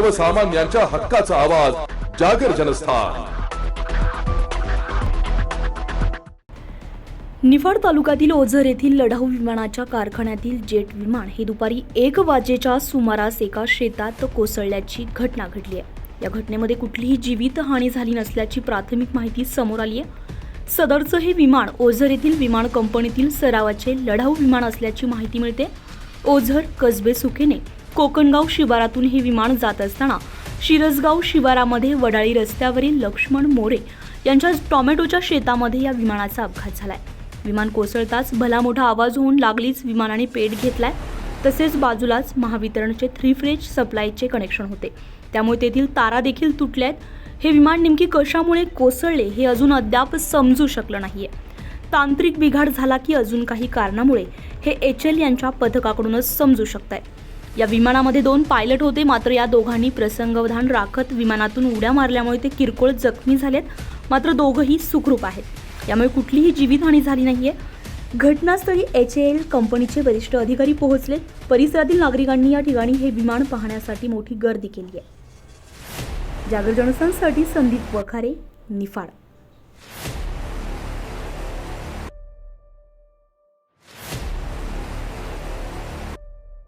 सर्वसामान्यांच्या हक्काचा आवाज जागर जनस्थान. निफाड तालुक्यातील ओझर येथील लढाऊ विमानाच्या कारखान्यातील जेट विमान हे दुपारी एक वाजेच्या सुमारास एका शेतात कोसळल्याची घटना घडली आहे. या घटनेमध्ये कुठलीही जीवितहानी झाली नसल्याची प्राथमिक माहिती समोर आली आहे. सदरचं हे विमान ओझर येथील विमान कंपनीतील सरावाचे लढाऊ विमान असल्याची माहिती मिळते. ओझर कसबे सुखेने कोकणगाव शिवारातून हे विमान जात असताना शिरसगाव शिवारामध्ये वडाळी रस्त्यावरील लक्ष्मण मोरे यांच्या टॉमॅटोच्या शेतामध्ये या विमानाचा अपघात झालाय. विमान कोसळताच भला मोठा आवाज होऊन लागलीच विमानाने पेट घेतलाय. तसेच बाजूलाच महावितरणचे थ्री फ्रेज सप्लायचे कनेक्शन होते. त्यामुळे तेथील तारा देखील तुटल्या आहेत हे विमान नेमकी कशामुळे कोसळले हे अजून अद्याप समजू शकलं नाहीये. तांत्रिक बिघाड झाला की अजून काही कारणामुळे हे एच एल यांच्या पथकाकडूनच समजू शकत आहे या विमानामध्ये दोन पायलट होते. मात्र या दोघांनी प्रसंगवधान राखत विमानातून उड्या मारल्यामुळे ते किरकोळ जखमी झालेत. मात्र दोघंही सुखरूप आहेत. यामुळे कुठलीही जीवितहानी झाली नाहीये. घटनास्थळी एच एल कंपनीचे वरिष्ठ अधिकारी पोहोचले. परिसरातील नागरिकांनी या ठिकाणी हे विमान पाहण्यासाठी मोठी गर्दी केली आहे जागर जनस्थानसाठी संदीप वखारे निफाड.